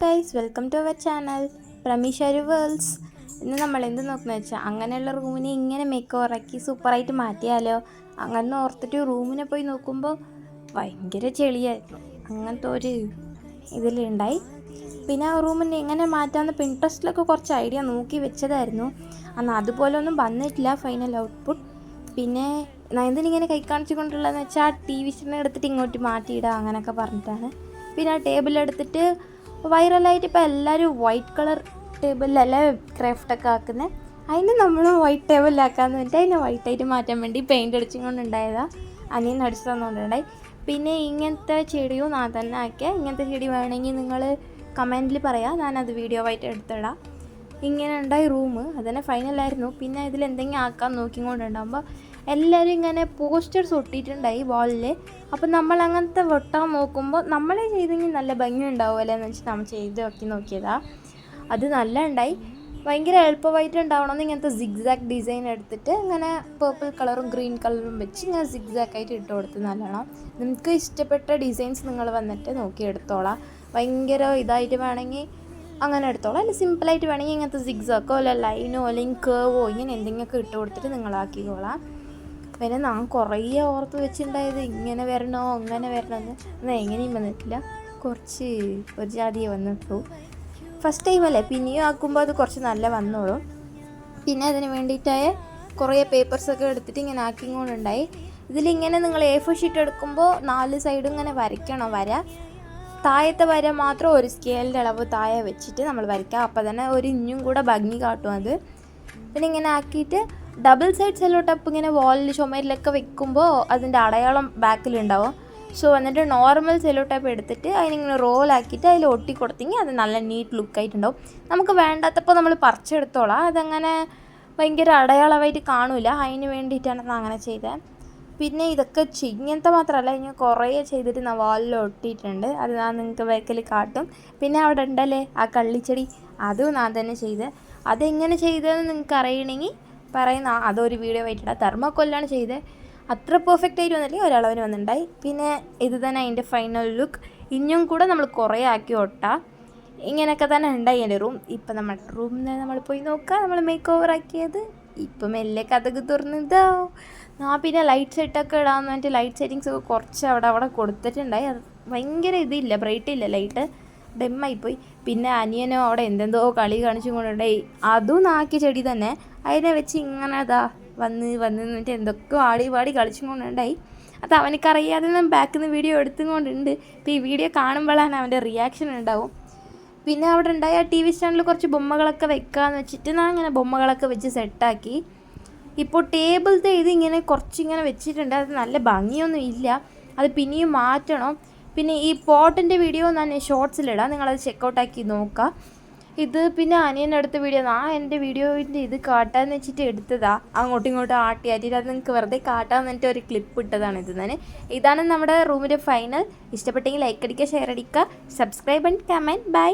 Guys welcome to our channel പ്രമീഷരു worlds ഇന്ന് നമ്മൾ എന്ത് നോക്കുന്ന വെച്ചാൽ അങ്ങനെയുള്ള റൂമിനെ ഇങ്ങനെ മേക്ക് ഉറക്കി സൂപ്പറായിട്ട് മാറ്റിയാലോ? അങ്ങനെ ഓർത്തിട്ട് റൂമിനെ പോയി നോക്കുമ്പോൾ ഭയങ്കര ചെളിയായിരുന്നു. അങ്ങനത്തെ ഒരു ഇതിലുണ്ടായി പിന്നെ ആ റൂമിനെ എങ്ങനെ മാറ്റാമെന്ന് പിൻട്രസ്റ്റിലൊക്കെ കുറച്ച് ഐഡിയ നോക്കി വെച്ചതായിരുന്നു. അന്ന് അതുപോലെ ഒന്നും വന്നിട്ടില്ല ഫൈനൽ ഔട്ട്പുട്ട് പിന്നെ നയന്തിനിങ്ങനെ കൈ കാണിച്ചുകൊണ്ടുള്ളതെന്ന് വെച്ചാൽ ടി വി സ്റ്റിനെ എടുത്തിട്ട് ഇങ്ങോട്ട് മാറ്റിയിടുക അങ്ങനെയൊക്കെ പറഞ്ഞിട്ടാണ്. പിന്നെ ആ ടേബിൾ എടുത്തിട്ട് വൈറലായിട്ട് ഇപ്പോൾ എല്ലാവരും വൈറ്റ് കളർ ടേബിളിലല്ലേ ക്രാഫ്റ്റൊക്കെ ആക്കുന്നത് അതിന് നമ്മൾ വൈറ്റ് ടേബിളിലാക്കാന്ന് വെച്ചിട്ട് അതിനെ വൈറ്റായിട്ട് മാറ്റാൻ വേണ്ടി പെയിന്റ് അടിച്ചുകൊണ്ടുണ്ടായതാണ് അനിയൻ അടിച്ചു തന്നുകൊണ്ടുണ്ടായി പിന്നെ ഇങ്ങനത്തെ ചെടിയും ഞാൻ തന്നെ ആക്കിയ. ഇങ്ങനത്തെ ചെടി വേണമെങ്കിൽ നിങ്ങൾ കമന്റിൽ പറയാം. ഞാനത് വീഡിയോ ആയിട്ട് എടുത്തിടാം. ഇങ്ങനെ ഉണ്ടായി റൂം അതന്നെ ഫൈനലായിരുന്നു പിന്നെ ഇതിൽ എന്തെങ്കിലും ആക്കാൻ നോക്കിക്കൊണ്ടുണ്ടാകുമ്പോൾ എല്ലാവരും ഇങ്ങനെ പോസ്റ്റേഴ്സ് ഒട്ടിയിട്ടുണ്ടായി വാളിൽ അപ്പോൾ നമ്മൾ അങ്ങനത്തെ വെട്ടാൻ നോക്കുമ്പോൾ നമ്മളെ ചെയ്തെങ്കിൽ നല്ല ഭംഗി ഉണ്ടാവുമല്ലോ എന്ന് വെച്ചിട്ട് നമ്മൾ ചെയ്ത് നോക്കി നോക്കിയതാ. അത് നല്ല ഉണ്ടായി ഭയങ്കര എളുപ്പമായിട്ട് ഉണ്ടാവണമെന്ന് ഇങ്ങനത്തെ സിഗ്സാക്ക് ഡിസൈൻ എടുത്തിട്ട് ഇങ്ങനെ പേർപ്പിൾ കളറും ഗ്രീൻ കളറും വെച്ച് ഇങ്ങനെ സിഗ്സാക്ക് ആയിട്ട് ഇട്ട് കൊടുത്ത് നല്ലോണം. നിങ്ങൾക്ക് ഇഷ്ടപ്പെട്ട ഡിസൈൻസ് നിങ്ങൾ വന്നിട്ട് നോക്കി എടുത്തോളാം. ഭയങ്കര ഇതായിട്ട് വേണമെങ്കിൽ അങ്ങനെ എടുത്തോളാം. അല്ലെങ്കിൽ സിമ്പിളായിട്ട് വേണമെങ്കിൽ ഇങ്ങനത്തെ സിഗ്സാക്കോ അല്ല ലൈനോ അല്ലെങ്കിൽ കേവോ ഇങ്ങനെ എന്തെങ്കിലുമൊക്കെ ഇട്ട് കൊടുത്തിട്ട് നിങ്ങളാക്കിക്കോളാം പിന്നെ ഞാൻ കുറേ ഓർത്ത് വെച്ചിട്ടുണ്ടായത് ഇങ്ങനെ വരണോ അങ്ങനെ വരണമെന്ന് എന്നാൽ എങ്ങനെയും വന്നിട്ടില്ല. കുറച്ച് ഒരു ജാതിയെ വന്നിട്ടു. ഫസ്റ്റ് ടൈം അല്ലേ? പിന്നെയും ആക്കുമ്പോൾ അത് കുറച്ച് നല്ല വന്നോളും. പിന്നെ അതിന് വേണ്ടിയിട്ടായ കുറേ പേപ്പർസൊക്കെ എടുത്തിട്ട് ഇങ്ങനെ ആക്കിക്കൊണ്ടുണ്ടായി ഇതിലിങ്ങനെ നിങ്ങൾ എ ഫോർ ഷീറ്റ് എടുക്കുമ്പോൾ നാല് സൈഡും ഇങ്ങനെ വരയ്ക്കണം. വര. താഴത്തെ വര മാത്രം ഒരു സ്കെയിലിന്റെ അളവ് താഴെ വെച്ചിട്ട് നമ്മൾ വരയ്ക്കുക അപ്പോൾ തന്നെ ഒരു ഇഞ്ഞും കൂടെ ഭംഗി കാട്ടും അത്. പിന്നെ ഇങ്ങനെ ആക്കിയിട്ട് ഡബിൾ സൈഡ് സെല്ലോ ടപ്പ് ഇങ്ങനെ വാളിൽ ചുമരിലൊക്കെ വെക്കുമ്പോൾ അതിന്റെ അടയാളം ബാക്കിലുണ്ടാവും. സോ എന്നിട്ട് നോർമൽ സെല്ലോ ടൈപ്പ് എടുത്തിട്ട് അതിനിങ്ങനെ റോളാക്കിയിട്ട് അതിൽ ഒട്ടി കൊടുത്തെങ്കിൽ അത് നല്ല നീറ്റ് ലുക്കായിട്ടുണ്ടാവും നമുക്ക് വേണ്ടാത്തപ്പോൾ നമ്മൾ പറിച്ചെടുത്തോളാം. അതങ്ങനെ ഭയങ്കര അടയാളമായിട്ട് കാണില്ല അതിന് വേണ്ടിയിട്ടാണ് അങ്ങനെ ചെയ്തത് പിന്നെ ഇതൊക്കെ ഇങ്ങനത്തെ മാത്രമല്ല ഞാൻ കുറേ ചെയ്തിട്ട് ഞാൻ വാളിൽ ഒട്ടിയിട്ടുണ്ട്. അത് ഞാൻ നിങ്ങൾക്ക് വേക്കൽ കാട്ടും. പിന്നെ അവിടെ ഉണ്ടല്ലേ ആ കള്ളിച്ചെടി? അതും ഞാൻ തന്നെ ചെയ്ത്. അതെങ്ങനെ ചെയ്തതെന്ന് നിങ്ങൾക്ക് അറിയണമെങ്കിൽ പറയുന്ന അതൊരു വീഡിയോ ആയിട്ടിടാം തെർമോക്കൊല്ലാണ് ചെയ്തത് അത്ര പെർഫെക്റ്റ് ആയിട്ട് വന്നില്ല ഒരളവിന് വന്നിട്ടുണ്ടായി. പിന്നെ ഇത് തന്നെ അതിന്റെ ഫൈനൽ ലുക്ക് ഇനിയും കൂടെ നമ്മൾ കുറേ ആക്കി ഒട്ടാം ഇങ്ങനെയൊക്കെ തന്നെ ഉണ്ടായി എന്റെ റൂം ഇപ്പം നമ്മുടെ റൂമിൽ നമ്മൾ പോയി നോക്കുക നമ്മൾ മേക്ക് ഓവർ ആക്കിയത്. ഇപ്പം മെല്ലെ കഥക് തുറന്നിതോ. ആ പിന്നെ ലൈറ്റ് സെറ്റൊക്കെ ഇടാമെന്ന് പറഞ്ഞിട്ട് ലൈറ്റ് സെറ്റിങ്സ് ഒക്കെ കുറച്ച് അവിടെ അവിടെ കൊടുത്തിട്ടുണ്ടായി. അത് ഭയങ്കര ഇതില്ല. ബ്രൈറ്റ് ഇല്ല. ലൈറ്റ് ഡെമ്മായിപ്പോയി പിന്നെ അനിയനോ അവിടെ എന്തെന്തോ കളി കാണിച്ചും കൊണ്ടുണ്ടായി. അതും നാക്കി ചെടി തന്നെ. അതിനെ വെച്ച് ഇങ്ങനെ അതാ വന്ന് വന്ന് നിന്നിട്ട് എന്തൊക്കെ വാടി വാടി കളിച്ചും കൊണ്ടുണ്ടായി. അത് അവനക്കറിയാതെ ഞാൻ ബാക്കിൽ നിന്ന് വീഡിയോ എടുത്തും കൊണ്ടുണ്ട്. ഈ വീഡിയോ കാണുമ്പോഴാണ് അവന്റെ റിയാക്ഷൻ ഉണ്ടാവും. പിന്നെ അവിടെ ഉണ്ടായ ടി വി സ്റ്റാൻഡിൽ കുറച്ച് ബൊമ്മകളൊക്കെ വെക്കാമെന്ന് വെച്ചിട്ട് ഞാൻ ഇങ്ങനെ ബൊമ്മകളൊക്കെ വെച്ച് സെറ്റാക്കി ഇപ്പോൾ ടേബിളത്തെ ഇത് ഇങ്ങനെ കുറച്ചിങ്ങനെ വെച്ചിട്ടുണ്ട്. അത് നല്ല ഭംഗിയൊന്നും ഇല്ല. അത് പിന്നെയും മാറ്റണം. പിന്നെ ഈ പോട്ടിന്റെ വീഡിയോ ഞാൻ ഷോർട്സിലിടാം നിങ്ങളത് ചെക്കൗട്ടാക്കി നോക്കുക ഇത് പിന്നെ അനിയന്റെ അടുത്ത വീഡിയോ ആ എന്റെ വീഡിയോന്റെ ഇത് കാട്ടാന്ന് വെച്ചിട്ട് എടുത്തതാ. അങ്ങോട്ടും ഇങ്ങോട്ടും ആട്ടി ആട്ടി. അത് നിങ്ങൾക്ക് വെറുതെ കാട്ടാൻ പറഞ്ഞിട്ട് ഒരു ക്ലിപ്പ് ഇട്ടതാണ് ഇത് തന്നെ ഇതാണ് നമ്മുടെ റൂമിന്റെ ഫൈനൽ ഇഷ്ടപ്പെട്ടെങ്കിൽ ലൈക്ക് അടിക്കുക ഷെയർ അടിക്കുക. Subscribe and comment by